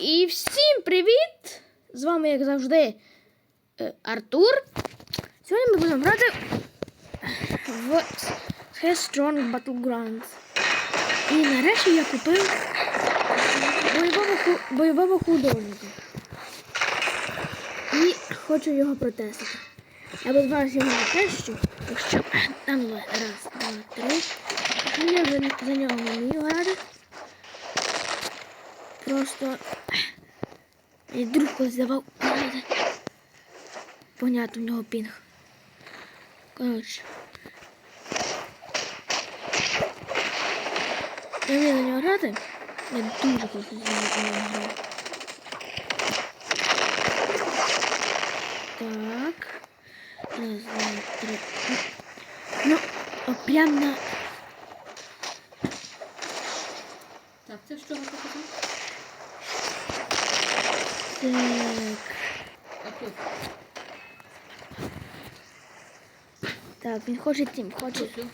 І всім привіт! З вами, як завжди, е, Артур. Сьогодні ми будемо грати в Headstrong Battlegrounds. І нарешті я купив бойового, бойового художника. І хочу його протестити. Я буду зараз його протещу, якщо там раз, два, три. Я за нього не вмію грати. Просто мені друг колись. Понятно, в нього пінг. Коротше. Я вмію на нього грати. Я дуже хочу за нього грати. Так. Раз, два, три. Ну, прям на. Так, це що ви таке? Так. Так, він хоче тим, хоче. Тут.